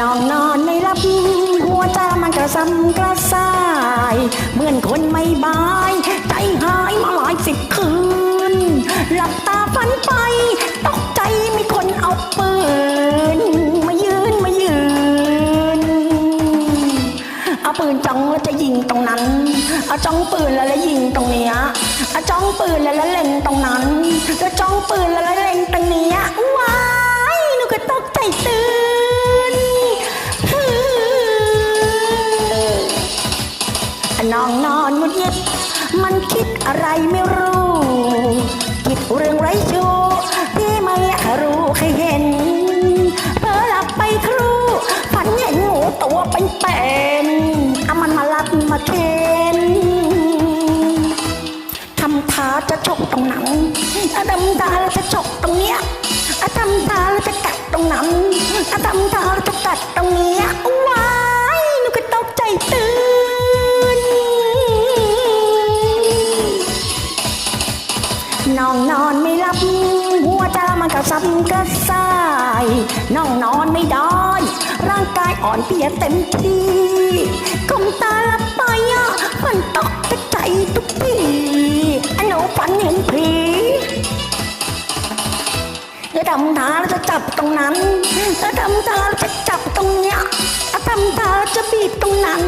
นอนนอนไม่รับหัวใจมันกระซ้ำกระส่าย เหมือนคนไม่บาย ใจหายมาหลายสิบคืน หลับตาฝันไป ตกใจมีคนเอาปืน มายืนมายืน เอาปืนจ้องแล้วจะยิงตรงนั้น เอาจ้องปืนแล้วแล้วยิงตรงเนี้ยเอาจ้องปืนแล้วแล้วเล็งตรงนั้น แล้วจ้องปืนแล้วแล้วเล็งตรงเนี้ยว้ายหนูก็ตกใจตื่น น้องนอนมุดยิบมันคิดอะไรไม่รู้คิดเรื่องไรชูที่ไม่รู้ใครเห็นเผลอหลับไปครูฝันเห็นงูตัวเป็นเป็นเอามันมาลัดมาเคนทำท่าจะฉกตรงนั้นอะทำท่าแล้วจะฉกตรงเนี้ยทำท่าแล้วจะกัดตรงนั้นทำท่าแล้วจะกัดตรงเนี้ย น่ายน้องนอนไม่ได้ ร่างกายอ่อนเพลียเต็มที่กลมตาหลับไปอะมันตกใจทุกทีอันหนูฝันเห็นผีจะทำท่าแล้วจะจับตรงนั้นจะทำท่าแล้วจะจับตรงเนี้ยจะทำท่าจะบีบตรงนั้น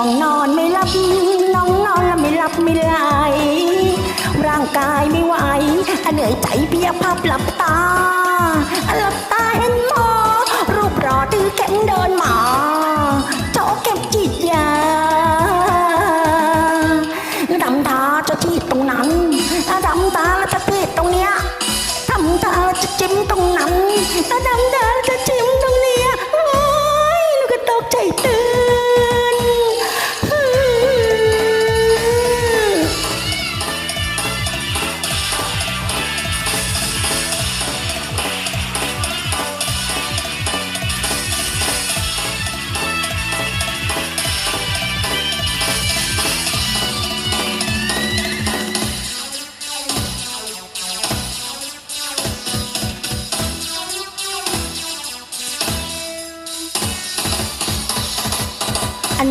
น้องนอนไม่หลับ น้องนอนแล้วไม่หลับไม่ไหล ร่างกายไม่ไหวเหนื่อยใจเพียพับหลับตา หลับตาเห็นหมอ รูปรอถือเข็มเดินมาโจเก็บจีดยาทำท่าจะจีดตรงนั้นทำท่าแล้วจะจีดตรงเนี้ยทำท่าจะจิ้มตรงนั้นทำท่า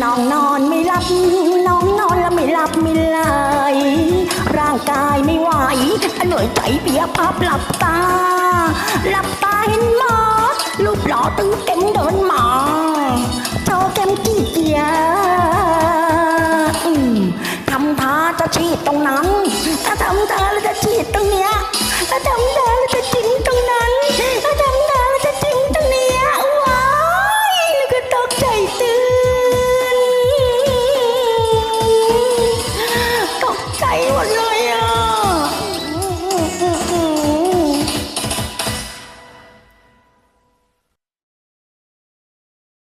น้องนอนไม่หลับ น้องนอนแล้วไม่หลับไม่ไหลร่างกายไม่ไหวเหนื่อยใจเปียพับหลับตา หลับตาเห็นหมอรูปหล่อตึงเต็มเดินมาโชว์แก้มกี่เกียทำท่าจะฉีดตรงนั้น ถ้าทำท่าแล้วจะฉีดตรง